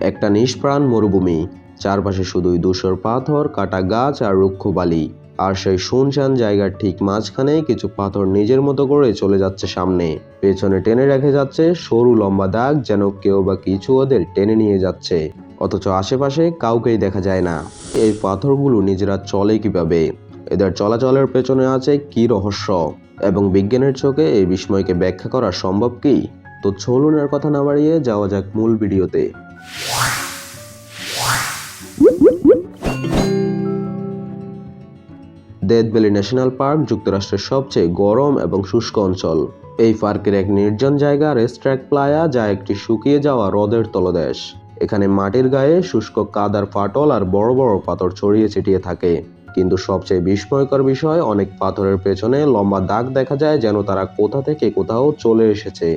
একটা নিষ্প্রাণ মরুভূমি, চারপাশে শুধুই ধূসর পাথর, কাটা গাছ আর রুক্ষ বালি। আর সেই শুনশান জায়গার ঠিক মাঝখানে কিছু পাথর নিজের মতো করে চলে যাচ্ছে সামনে। পেছনে টেনে রেখে যাচ্ছে সরু লম্বা দাগ যেন কেউ বা কিছু ওদের টেনে নিয়ে যাচ্ছে। অথচ আশেপাশে কাউকেই দেখা যায় না। এই পাথরগুলো নিজেরা চলে কীভাবে? এদের চলাচলের পেছনে আছে কি রহস্য? এবং বিজ্ঞানের চোখে এই বিস্ময়কে ব্যাখ্যা করা সম্ভব কি? তো চলুন এর কথা না বাড়িয়ে যাওয়া যাক মূল ভিডিওতে। ডেথ ন্যাশনাল পার্ক যুক্তরাষ্ট্রের সবচেয়ে গরম এবং শুষ্ক অঞ্চল। এই পার্কের এক নির্জন জায়গা রেস্ট্র্যাক প্লায়া, যা একটি শুকিয়ে যাওয়া হ্রদের তলদেশ। এখানে মাটির গায়ে শুষ্ক কাদার ফাটল আর বড় বড় পাথর ছড়িয়ে ছিটিয়ে থাকে। কিন্তু সবচেয়ে বিস্ময়কর বিষয়, অনেক পাথরের পেছনে লম্বা দাগ দেখা যায় যেন তারা কোথা থেকে কোথাও চলে এসেছে।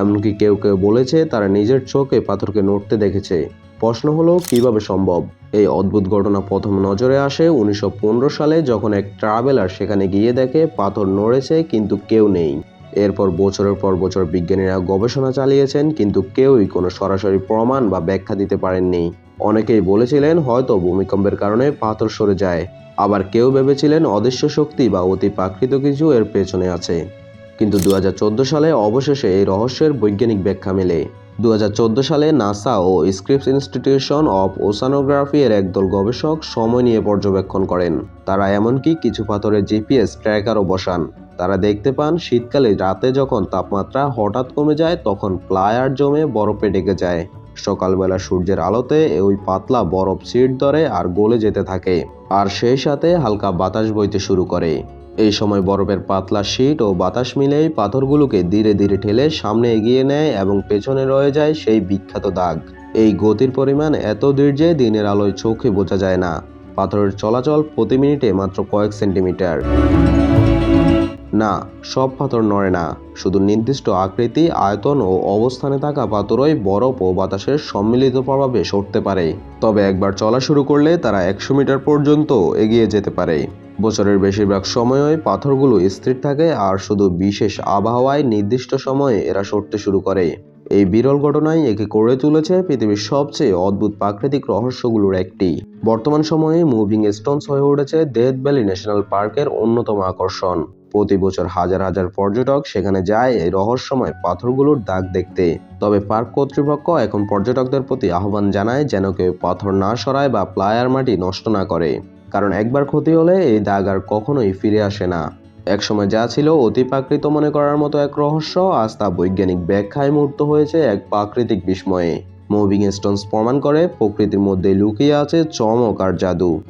এমনকি কেউ কেউ বলেছে তারা নিজের চোখে পাথরকে নড়তে দেখেছে। প্রশ্ন হলো, কীভাবে সম্ভব? এই অদ্ভুত ঘটনা প্রথম নজরে আসে উনিশশো পনেরো সালে যখন এক ট্রাভেলার সেখানে গিয়ে দেখে পাথর নড়েছে কিন্তু কেউ নেই। এরপর বছরের পর বছর বিজ্ঞানীরা গবেষণা চালিয়েছেন কিন্তু কেউই কোনো সরাসরি প্রমাণ বা ব্যাখ্যা দিতে পারেননি। অনেকেই বলেছিলেন, হয়তো ভূমিকম্পের কারণে পাথর সরে যায়। আবার কেউ ভেবেছিলেন, অদৃশ্য শক্তি বা অতি প্রাকৃত কিছু এর পেছনে আছে। কিন্তু দু হাজার চোদ্দ সালে অবশেষে এই রহস্যের বৈজ্ঞানিক ব্যাখ্যা মেলে। দু হাজার চোদ্দ সালে নাসা ও স্ক্রিপস ইনস্টিটিউশন অফ ওসানোগ্রাফি এর একদল গবেষক সময় নিয়ে পর্যবেক্ষণ করেন। তারা এমনকি কিছু পাথরের জিপিএস ট্র্যাকারও বসান। তারা দেখতে পান, শীতকালে রাতে যখন তাপমাত্রা হঠাৎ কমে যায়, তখন প্লায়ার জমে বরফে ডেকে যায়। সকালবেলা সূর্যের আলোতে ওই পাতলা বরফ সিট ধরে আর গলে যেতে থাকে। আর সেই সাথে হালকা বাতাস বইতে শুরু করে। এই সময় বরফের পাতলা শীট ও বাতাস মিলেই পাথরগুলোকে ধীরে ধীরে ঠেলে সামনে এগিয়ে নেয় এবং পেছনে রয়ে যায় সেই বিখ্যাত দাগ। এই গতির পরিমাণ এত দৃঢ় যে দিনের আলোয় চোখে বোঝা যায় না। পাথরের চলাচল প্রতি মিনিটে মাত্র কয়েক সেন্টিমিটার। না, সব পাথর নড়ে না। শুধু নির্দিষ্ট আকৃতি, আয়তন ও অবস্থানে থাকা পাথরই বরফ ও বাতাসের সম্মিলিত প্রভাবে সরতে পারে। তবে একবার চলা শুরু করলে তারা একশো মিটার পর্যন্ত এগিয়ে যেতে পারে। বছরের বেশিরভাগ সময়ই পাথরগুলো স্থির থাকে আর শুধু বিশেষ আবহাওয়ায় নির্দিষ্ট সময়ে এরা সরতে শুরু করে। এই বিরল ঘটনাই একে করে তুলেছে পৃথিবীর সবচেয়ে অদ্ভুত প্রাকৃতিক রহস্যগুলোর একটি। বর্তমান সময়ে মুভিং স্টোনস হয়ে উঠেছে ডেথ ভ্যালি ন্যাশনাল পার্কের অন্যতম আকর্ষণ। প্রতি বছর হাজার হাজার পর্যটক সেখানে যায় এই রহস্যময় পাথরগুলোর দাগ দেখতে। তবে পার্ক কর্তৃপক্ষ এখন পর্যটকদের প্রতি আহ্বান জানায় যেন কেউ পাথর না সরায় বা প্লায়ার মাটি নষ্ট না করে। কারণ একবার ক্ষতি হলে এই দাগ আর কখনোই ফিরে আসে না। একসময় যা ছিল অতি প্রাকৃত মনে করার মতো এক রহস্য, আজ তা বৈজ্ঞানিক ব্যাখ্যায় মূর্ত হয়েছে এক প্রাকৃতিক বিস্ময়ে। মুভিং স্টোনস প্রমাণ করে প্রকৃতির মধ্যে লুকিয়ে আছে চমক আর জাদু।